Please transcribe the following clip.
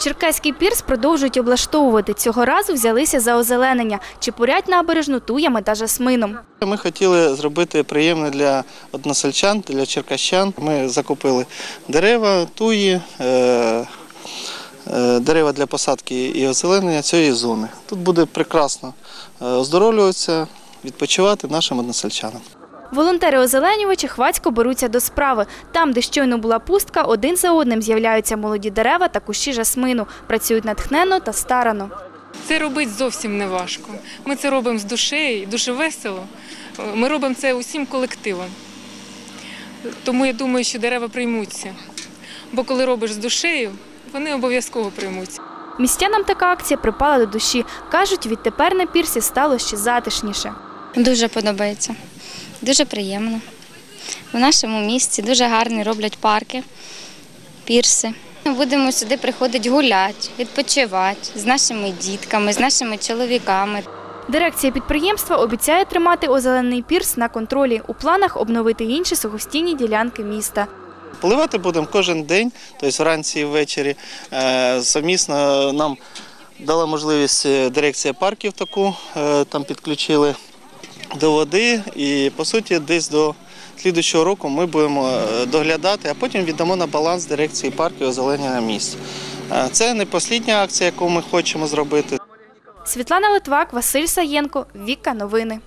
Черкаський пірс продовжують облаштовувати. Цього разу взялися за озеленення. Чепурять набережну туями та жасмином. Ми хотіли зробити приємне для односельчан, для черкащан. Ми закупили дерева, туї, е, е, дерева для посадки і озеленення цієї зони. Тут буде прекрасно е, оздоровлюватися, відпочивати нашим односельчанам. Волонтери-озеленювачі хвацько беруться до справи. Там, де щойно була пустка, один за одним з'являються молоді дерева та кущі жасмину. Працюють натхненно та старано. Це робити зовсім не важко. Ми це робимо з душею, дуже весело. Ми робимо це усім колективом. Тому я думаю, що дерева приймуться. Бо коли робиш з душею, вони обов'язково приймуться. Містянам така акція припала до душі. Кажуть, відтепер на пірсі стало ще затишніше. Дуже подобається, дуже приємно. В нашому місті дуже гарні роблять парки, пірси. Будемо сюди приходити гуляти, відпочивати з нашими дітками, з нашими чоловіками. Дирекція підприємства обіцяє тримати озеленений пірс на контролі. У планах обновити інші сухостійні ділянки міста. Поливати будемо кожен день, тобто вранці і ввечері. Е, Совмісно нам дала можливість е, дирекція парків таку, е, там підключили до води. І по суті, десь до слідчого року ми будемо е, доглядати, а потім віддамо на баланс дирекції парків озеленення місць. Е, Це не послідня акція, яку ми хочемо зробити. Світлана Литвак, Василь Саєнко, Віка Новини.